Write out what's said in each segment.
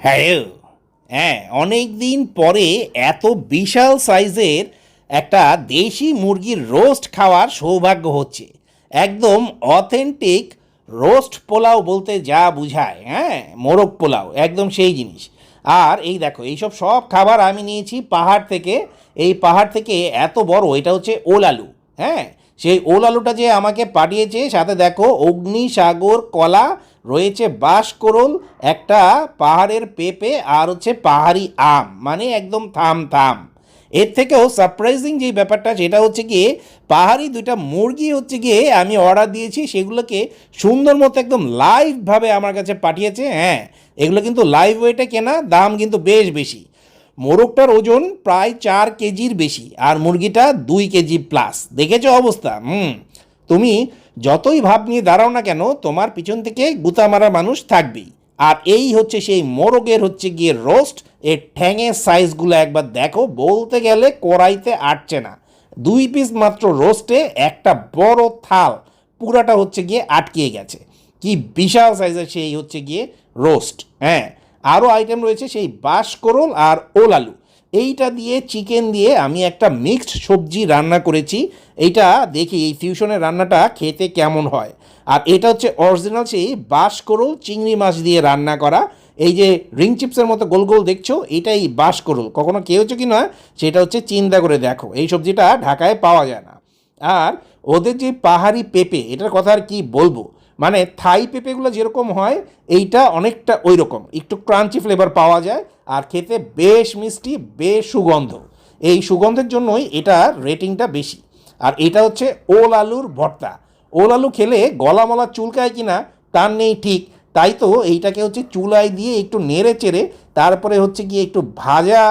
হ্যাঁ হ্যাঁ অনেক দিন পরে এত বিশাল সাইজের একটা দেশি মুরগির রোস্ট খাওয়ার সৌভাগ্য হচ্ছে। একদম অথেন্টিক রোস্ট পোলাও বলতে যা বুঝায় হ্যাঁ মোরগ পোলাও, একদম সেই জিনিস। আর এই দেখো, এইসব সব খাবার আমি নিয়েছি পাহাড় থেকে। এই পাহাড় থেকে এত বড়, এটা হচ্ছে ওল আলু হ্যাঁ সেই ওল আলুটা যে আমাকে পাঠিয়েছে, সাথে দেখো অগ্নিসাগর, কলা রয়েছে বাঁশকরল, একটা পাহাড়ের পেঁপে আর হচ্ছে পাহাড়ি আম মানে একদম থাম থাম। এর থেকেও সারপ্রাইজিং যে ব্যাপারটা, সেটা হচ্ছে গিয়ে পাহাড়ি দুইটা মুরগি হচ্ছে গিয়ে আমি অর্ডার দিয়েছি, সেগুলোকে সুন্দর মতো একদম লাইভভাবে আমার কাছে পাঠিয়েছে হ্যাঁ। এগুলো কিন্তু লাইভ ওয়েটে কেনা, দাম কিন্তু বেশ বেশি। মোরগটার ওজন প্রায় চার কেজির বেশি, আর মুরগিটা দুই কেজি প্লাস দেখেছ অবস্থা? হুম। তুমি যতই ভাব নিয়ে দাঁড়াও না কেন, তোমার পিছন থেকে গুতা মারা মানুষ থাকবেই। আর এই হচ্ছে সেই মোরগের হচ্ছে গিয়ে রোস্ট। এর ঠ্যাঙের সাইজগুলো একবার দেখো, বলতে গেলে কড়াইতে আটছে না। দুই পিস মাত্র রোস্টে একটা বড় থাল, পুরাটা হচ্ছে গিয়ে আটকিয়ে গেছে। কি বিশাল সাইজের সেই হচ্ছে গিয়ে রোস্ট হ্যাঁ। আরও আইটেম রয়েছে সেই বাঁশকরল আর ওল আলু। এইটা দিয়ে চিকেন দিয়ে আমি একটা মিক্সড সবজি রান্না করেছি। এইটা দেখি এই ফিউশনের রান্নাটা খেতে কেমন হয়। আর এটা হচ্ছে অরিজিনাল সেই বাঁশকরল চিংড়ি মাছ দিয়ে রান্না করা। এই যে রিং চিপসের মতো গোল গোল দেখছ, এটাই বাঁশকরল। কখনো খেয়েছো কি না সেটা হচ্ছে চিন্তা করে দেখো। এই সবজিটা ঢাকায় পাওয়া যায় না। আর ওদের যে পাহাড়ি পেঁপে, এটার কথা আর কি বলব? মানে থাই পেঁপেগুলো যেরকম হয়, এইটা অনেকটা ওই রকম একটু ক্রাঞ্চি ফ্লেভার পাওয়া যায় আর খেতে বেশ মিষ্টি, বেশ সুগন্ধ। এই সুগন্ধের জন্যই এটার রেটিংটা বেশি। আর এটা হচ্ছে ওল আলুর ভর্তা। ওল আলু খেলে গলা মলা চুলকায় কিনা তার নেই ঠিক। তাই তো এইটাকে হচ্ছে চুলায় দিয়ে একটু নেড়ে চেড়ে, তারপরে হচ্ছে গিয়ে একটু ভাজা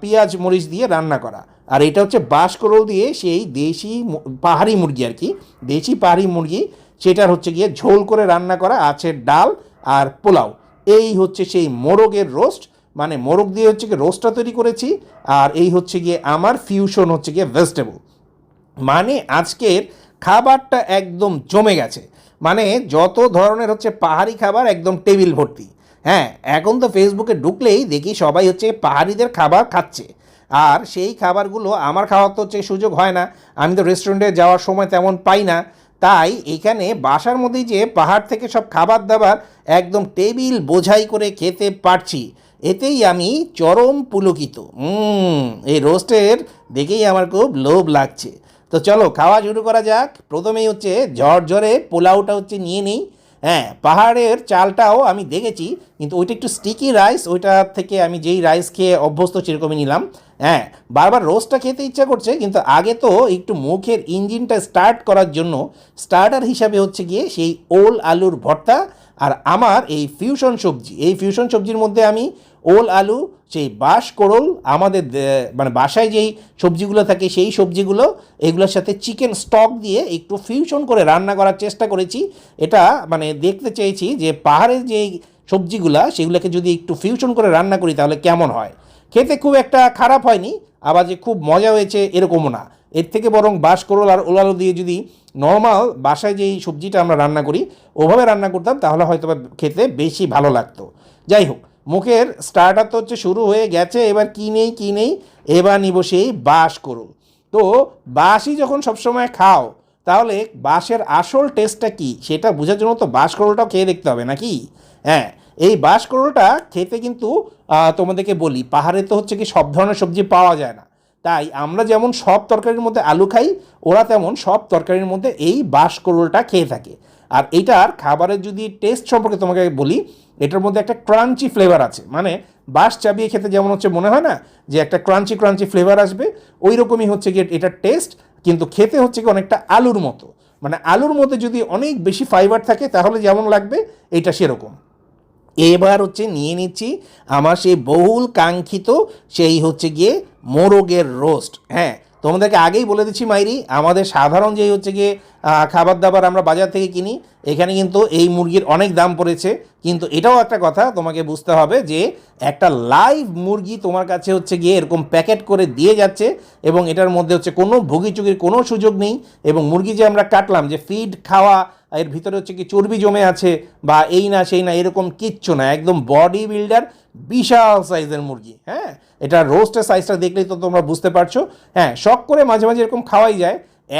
পেঁয়াজ মরিচ দিয়ে রান্না করা। আর এটা হচ্ছে বাঁশকরল দিয়ে সেই দেশি পাহাড়ি মুরগি আর কি। দেশি পাহাড়ি মুরগি সেটার হচ্ছে গিয়ে ঝোল করে রান্না করা আছে ডাল আর পোলাও। এই হচ্ছে সেই মোরগের রোস্ট। মানে মোরগ দিয়ে হচ্ছে গিয়ে রোস্টটা তৈরি করেছি আর এই হচ্ছে গিয়ে আমার ফিউশন হচ্ছে গিয়ে ভেজিটেবল মানে আজকের খাবারটা একদম জমে গেছে। মানে যত ধরনের হচ্ছে পাহাড়ি খাবার একদম টেবিল ভর্তি। হ্যাঁ এখন তো ফেসবুকে ঢুকলেই দেখি সবাই হচ্ছে পাহাড়িদের খাবার খাচ্ছে। আর সেই খাবারগুলো আমার খাওয়ার তো হচ্ছে সুযোগ হয় না। আমি তো রেস্টুরেন্টে যাওয়ার সময় তেমন পাই না। তাই এখানে বাসার মধ্যে যে পাহাড় থেকে সব খাবার দাবার একদম টেবিল বোঝাই করে খেতে পারছি। এতেই আমি চরম পুলকিত। এই রোস্টের দেখেই আমার খুব লোভ লাগছে। তো চলো, খাওয়া শুরু করা যাক। প্রথমেই হচ্ছে ঝরঝরে পোলাওটা হচ্ছে নিয়ে নিই। হ্যাঁ পাহাড়ের চালটাও আমি দেখেছি, কিন্তু ওইটা একটু স্টিকি রাইস ওইটা থেকে আমি যেই রাইস খেয়ে অভ্যস্ত সেরকমই নিলাম। হ্যাঁ বারবার রোস্টটা খেতে ইচ্ছা করছে, কিন্তু আগে তো একটু মুখের ইঞ্জিনটা স্টার্ট করার জন্য স্টার্টার হিসাবে হচ্ছে গিয়ে সেই ওল আলুর ভর্তা আর আমার এই ফিউশন সবজি। এই ফিউশন সবজির মধ্যে আমি ওল আলু, সেই বাঁশ কোড়ল, আমাদের মানে বাসায় যেই সবজিগুলো থাকে, সেই সবজিগুলো, এগুলোর সাথে চিকেন স্টক দিয়ে একটু ফিউশন করে রান্না করার চেষ্টা করেছি। এটা মানে দেখতে চেয়েছি যে পাহাড়ের যে সবজিগুলা, সেগুলোকে যদি একটু ফিউশন করে রান্না করি, তাহলে কেমন হয়? খেতে খুব একটা খারাপ হয়নি, আবার যে খুব মজা হয়েছে এরকমও না। এর থেকে বরং বাঁশ করল আর ওলালো দিয়ে যদি নর্মাল বাসায় যেই সবজিটা আমরা রান্না করি, ওভাবে রান্না করতাম, তাহলে হয়তো খেতে বেশি ভালো লাগতো। যাই হোক মুখের স্টার্টার তো হচ্ছে শুরু হয়ে গেছে, এবার কী নেই কী নেই, এবার নিব সেই বাঁশ করুন তো বাঁশই যখন সবসময় খাও, তাহলে বাঁশের আসল টেস্টটা কি? সেটা বোঝার জন্য তো বাঁশ করলটাও খেয়ে দেখতে হবে নাকি? হ্যাঁ এই বাঁশ করলটা খেতে কিন্তু তোমাদেরকে বলি, পাহাড়ে তো হচ্ছে কি সব ধরনের সবজি পাওয়া যায় না। তাই আমরা যেমন সব তরকারির মধ্যে আলু খাই, ওরা তেমন সব তরকারির মধ্যে এই বাঁশ করলটা খেয়ে থাকে। আর এইটার খাবারের যদি টেস্ট সম্পর্কে তোমাকে বলি এটার মধ্যে একটা ক্রাঞ্চি ফ্লেভার আছে। মানে বাঁশ চাবিয়ে খেতে যেমন হচ্ছে মনে হয় না, যে একটা ক্রাঞ্চি ক্রাঞ্চি ফ্লেভার আসবে ওই রকমই হচ্ছে গিয়ে এটার টেস্ট কিন্তু খেতে হচ্ছে কি অনেকটা আলুর মতো। মানে আলুর মধ্যে যদি অনেক বেশি ফাইবার থাকে, তাহলে যেমন লাগবে, এটা সেরকম। এবার হচ্ছে নিয়ে নিচ্ছি আমার সেই বহুল কাঙ্ক্ষিত, সেই হচ্ছে গিয়ে মোরগের রোস্ট হ্যাঁ তোমাদেরকে আগেই বলে দিচ্ছি মাইরি, আমাদের সাধারণ যেই হচ্ছে গিয়ে খাবার দাবার আমরা বাজার থেকে কিনি, এখানে কিন্তু এই মুরগির অনেক দাম পড়েছে। কিন্তু এটাও একটা কথা, তোমাকে বুঝতে হবে যে একটা লাইভ মুরগি তোমার কাছে হচ্ছে গিয়ে এরকম প্যাকেট করে দিয়ে যাচ্ছে এবং এটার মধ্যে হচ্ছে কোনো ভুগিচুগির কোনো সুযোগ নেই এবং মুরগি যে আমরা কাটলাম, যে ফিড খাওয়া, এর ভিতরে হচ্ছে কি চর্বি জমে আছে বা এই না সেই না এরকম কিচ্ছু না, একদম বডি বিল্ডার বিশাল সাইজের মুরগি হ্যাঁ? এটা রোস্টের সাইজটা দেখলেই তো তোমরা বুঝতে পারছ। হ্যাঁ শখ করে মাঝে মাঝে এরকম খাওয়াই যায়।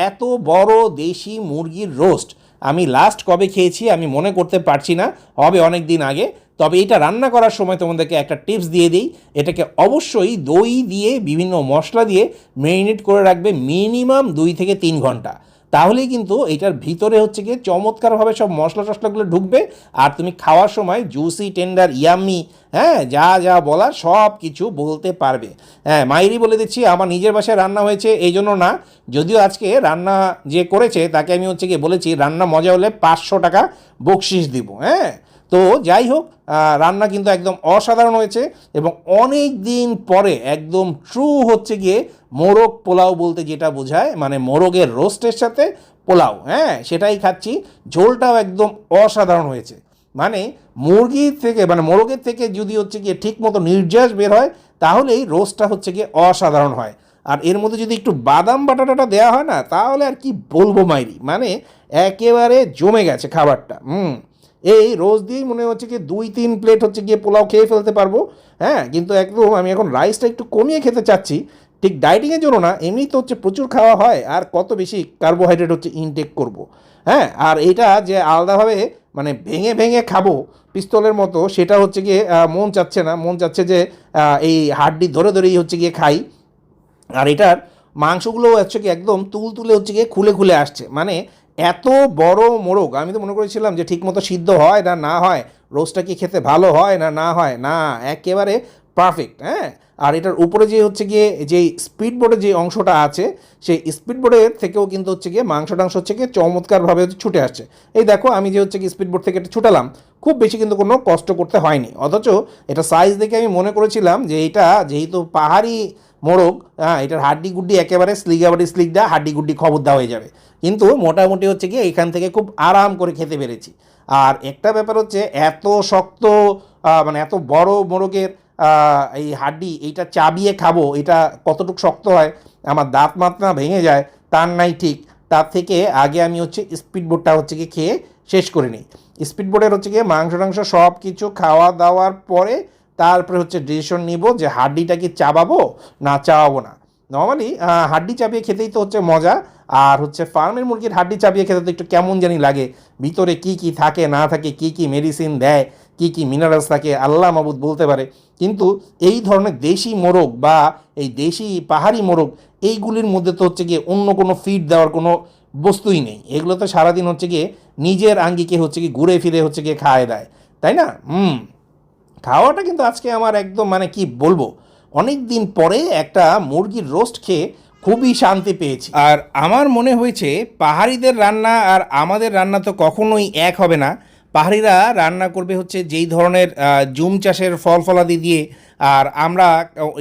এত বড় দেশি মুরগির রোস্ট আমি লাস্ট কবে খেয়েছি আমি মনে করতে পারছি না, হবে অনেক দিন আগে। তবে এটা রান্না করার সময় তোমাদেরকে একটা টিপস দিয়ে দিই। এটাকে অবশ্যই দই দিয়ে, বিভিন্ন মশলা দিয়ে মেরিনেট করে রাখবে মিনিমাম দুই থেকে তিন ঘণ্টা। তাহলেই কিন্তু এটার ভিতরে হচ্ছে গিয়ে চমৎকারভাবে সব মশলা টশলাগুলো ঢুকবে। আর তুমি খাওয়ার সময় জুসি টেন্ডার ইয়াম্মি হ্যাঁ যা যা বলার সব কিছু বলতে পারবে। হ্যাঁ মায়েরই বলে দিচ্ছি, আমার নিজের বাসায় রান্না হয়েছে এই জন্য না। যদিও আজকে রান্না যে করেছে, তাকে আমি হচ্ছে গিয়ে বলেছি, রান্না মজা হলে পাঁচশো টাকা বকশিস দিব হ্যাঁ। তো যাই হোক রান্না কিন্তু একদম অসাধারণ হয়েছে এবং অনেক দিন পরে একদম ট্রু হচ্ছে গিয়ে মোরগ পোলাও বলতে যেটা বোঝায় মানে মোরগের রোস্টের সাথে পোলাও। হ্যাঁ সেটাই খাচ্ছি, ঝোলটাও একদম অসাধারণ হয়েছে। মানে মুরগির থেকে মানে মোরগের থেকে যদি হচ্ছে গিয়ে ঠিক মতো নির্যাস বের হয়, তাহলেই রোস্টটা হচ্ছে গিয়ে অসাধারণ হয়। আর এর মধ্যে যদি একটু বাদাম বাটাটাটা দেওয়া হয় না, তাহলে আর কি বলব মাইরি? মানে একেবারে জমে গেছে খাবারটা। হুম। এই রোজ দিয়েই মনে হচ্ছে কি দুই, তিন প্লেট হচ্ছে গিয়ে পোলাও খেয়ে ফেলতে পারব। হ্যাঁ কিন্তু একদম আমি এখন রাইসটা একটু কমিয়ে খেতে চাচ্ছি। ঠিক ডায়েটিংয়ের জন্য না এমনি তো হচ্ছে প্রচুর খাওয়া হয় আর কত বেশি কার্বোহাইড্রেট হচ্ছে ইনটেক করব। হ্যাঁ আর এটা যে আলাদাভাবে মানে ভেঙে ভেঙে খাব পিস্তলের মতো, সেটা হচ্ছে গিয়ে মন চাচ্ছে না। মন চাচ্ছে যে এই হাড্ডি ধরে ধরেই হচ্ছে গিয়ে খাই। আর এটার মাংসগুলো হচ্ছে কি একদম তুল তুলে হচ্ছে গিয়ে খুলে খুলে আসছে। মানে এত বড় মোরগ, আমি তো মনে করেছিলাম যে ঠিকমতো সিদ্ধ হয় না না হয়, রোস্টটা কি খেতে ভালো হয় না না হয়, না, একেবারে পারফেক্ট হ্যাঁ? আর এটার উপরে যে হচ্ছে গিয়ে যে স্পিড বোর্ডের যে অংশটা আছে, সেই স্পিড বোর্ডের থেকেও কিন্তু হচ্ছে গিয়ে মাংস টাংস হচ্ছে গিয়ে চমৎকারভাবে ছুটে আসছে। এই দেখো, আমি যে হচ্ছে কি স্পিড বোর্ড থেকে এটা ছুটালাম, খুব বেশি কিন্তু কোনো কষ্ট করতে হয়নি। অথচ এটা সাইজ দেখে আমি মনে করেছিলাম যে এটা যেহেতু পাহাড়ি মোরগ হ্যাঁ এটার হাড্ডি গুড্ডি একেবারে স্লিগাবাডি স্লিগডা হাড্ডি গুড্ডি খবরদা হয়ে যাবে। কিন্তু মোটামুটি হচ্ছে গিয়ে এখান থেকে খুব আরাম করে খেতে পেরেছি। আর একটা ব্যাপার হচ্ছে, এত শক্ত মানে এত বড় মোরগের এই হাড্ডি, এইটা চাবিয়ে খাব, এটা কতটুকু শক্ত হয়, আমার দাঁত মাত না ভেঙে যায়, তার নাই ঠিক। তার থেকে আগে আমি হচ্ছে স্পিড বোর্ডটা হচ্ছে গিয়ে খেয়ে শেষ করে নিই। স্পিড বোর্ডের হচ্ছে গিয়ে মাংস টাংস সব কিছু খাওয়া দাওয়ার পরে তারপরে হচ্ছে ডিসিশন নিব যে হাড্ডিটা কি চাবাবো না চাবাবো না। নর্মালি হাড্ডি চাপিয়ে খেতেই তো হচ্ছে মজা, আর হচ্ছে ফার্মের মুরগির হাড্ডি চাপিয়ে খেতে তো একটু কেমন জানি লাগে। ভিতরে কি কি থাকে, না থাকে, কি কি মেডিসিন দেয়, কি কি মিনারেলস থাকে, আল্লাহ মাবুদ বলতে পারে। কিন্তু এই ধরনের দেশি মোরগ বা এই দেশি পাহাড়ি মোরগ, এইগুলির মধ্যে তো হচ্ছে গিয়ে অন্য কোনো ফিড দেওয়ার কোনো বস্তুই নেই। এগুলো তো সারাদিন হচ্ছে গিয়ে নিজের আঙ্গিকে হচ্ছে গিয়ে ঘুরে ফিরে হচ্ছে গিয়ে খায় দেয়। তাই না? হুম। খাওয়াটা কিন্তু আজকে আমার একদম মানে কি বলব, অনেক দিন পরে একটা মুরগির রোস্ট খেয়ে খুবই শান্তি পেয়েছি। আর আমার মনে হয়েছে, পাহাড়িদের রান্না আর আমাদের রান্না তো কখনোই এক হবে না। পাহাড়িরা রান্না করবে হচ্ছে যেই ধরনের জুম চাষের ফল ফলাদি দিয়ে, আর আমরা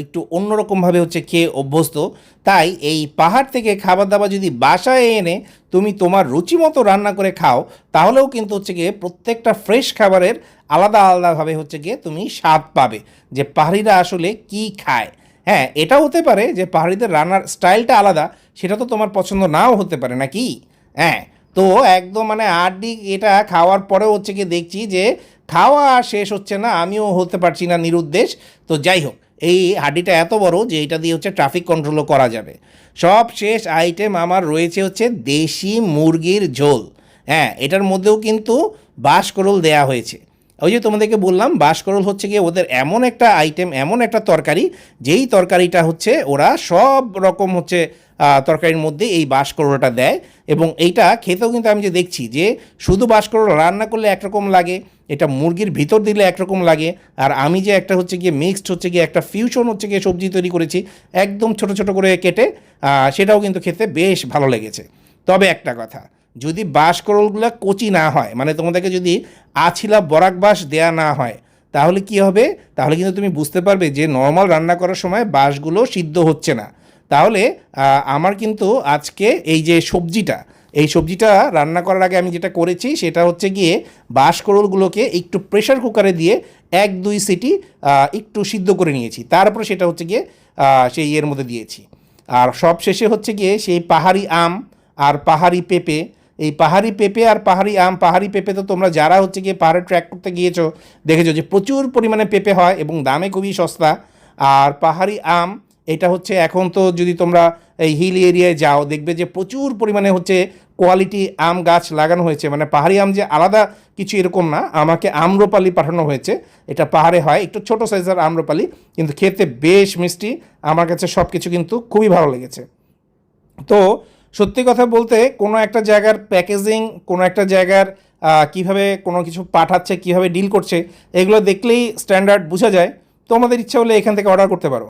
একটু অন্যরকমভাবে হচ্ছে খেয়ে অভ্যস্ত। তাই এই পাহাড় থেকে খাবার দাবার যদি বাসায় এনে তুমি তোমার রুচি মতো রান্না করে খাও, তাহলেও কিন্তু হচ্ছে গিয়ে প্রত্যেকটা ফ্রেশ খাবারের আলাদা আলাদাভাবে হচ্ছে গিয়ে তুমি স্বাদ পাবে যে পাহাড়িরা আসলে কি খায়। হ্যাঁ এটা হতে পারে যে পাহাড়িদের রান্নার স্টাইলটা আলাদা, সেটা তো তোমার পছন্দ নাও হতে পারে নাকি? হ্যাঁ তো একদম মানে আড্ডি এটা খাওয়ার পরেও হচ্ছে গিয়ে দেখছি যে খাওয়া শেষ হচ্ছে না, আমিও হতে পারছি না নিরুদ্দেশ। তো যাই হোক, এই হাড্ডিটা এত বড় যে এটা দিয়ে হচ্ছে ট্রাফিক কন্ট্রোলও করা যাবে। সব শেষ আইটেম আমার রয়েছে হচ্ছে দেশি মুরগির ঝোল। হ্যাঁ এটার মধ্যেও কিন্তু বাঁশকরল দেয়া হয়েছে। ওই যে তোমাদেরকে বললাম, বাঁশকরল হচ্ছে গিয়ে ওদের এমন একটা আইটেম এমন একটা তরকারি, যেই তরকারিটা হচ্ছে ওরা সব রকম হচ্ছে তরকারির মধ্যে এই বাঁশকরলটা দেয়। এবং এইটা খেতেও কিন্তু আমি যে দেখছি যে শুধু বাঁশকরল রান্না করলে একরকম লাগে, এটা মুরগির ভিতর দিলে একরকম লাগে, আর আমি যে একটা হচ্ছে গিয়ে মিক্সড হচ্ছে গিয়ে একটা ফিউশন হচ্ছে গিয়ে সবজি তৈরি করেছি, একদম ছোট ছোট করে কেটে সেটাও কিন্তু খেতে বেশ ভালো লেগেছে। তবে একটা কথা যদি বাঁশকরলগুলো কচি না হয় মানে তোমাদেরকে যদি আছিলা বরাক বাঁশ দেয়া না হয়, তাহলে কি হবে? তাহলে কিন্তু তুমি বুঝতে পারবে যে নর্মাল রান্না করার সময় বাঁশগুলো সিদ্ধ হচ্ছে না। তাহলে আমার কিন্তু আজকে এই যে সবজিটা, এই সবজিটা রান্না করার আগে আমি যেটা করেছি সেটা হচ্ছে গিয়ে বাঁশকরলগুলোকে একটু প্রেশার কুকারে দিয়ে এক, দুই সিটি একটু সিদ্ধ করে নিয়েছি। তারপরে সেটা হচ্ছে গিয়ে সেই ইয়ের মধ্যে দিয়েছি। আর সব শেষে হচ্ছে গিয়ে সেই পাহাড়ি আম আর পাহাড়ি পেঁপে এই পাহাড়ি পেঁপে আর পাহাড়ি আম, পাহাড়ি পেঁপে তো তোমরা যারা হচ্ছে গিয়ে পাহাড়ে ট্র্যাক করতে গিয়েছো, দেখেছ যে প্রচুর পরিমাণে পেঁপে হয় এবং দামে খুবই সস্তা। আর পাহাড়ি আম, এটা হচ্ছে এখন তো যদি তোমরা এই হিল এরিয়ায় যাও, দেখবে যে প্রচুর পরিমাণে হচ্ছে কোয়ালিটি আম গাছ লাগানো হয়েছে। মানে পাহাড়ি আম যে আলাদা কিছু এরকম না, আমাকে আম্রপালি পাঠানো হয়েছে। এটা পাহাড়ে হয়, একটু ছোট সাইজের আম্রপালি, কিন্তু খেতে বেশ মিষ্টি। আমার কাছে সব কিছু কিন্তু খুবই ভালো লেগেছে। তো সত্যি কথা বলতে কোনো একটা জায়গার প্যাকেজিং, কোনো একটা জায়গার কীভাবে কোনো কিছু পাঠাচ্ছে, কীভাবে ডিল করছে, এগুলো দেখলেই স্ট্যান্ডার্ড বোঝা যায়। তোমাদের ইচ্ছা হলে এখান থেকে অর্ডার করতে পারো।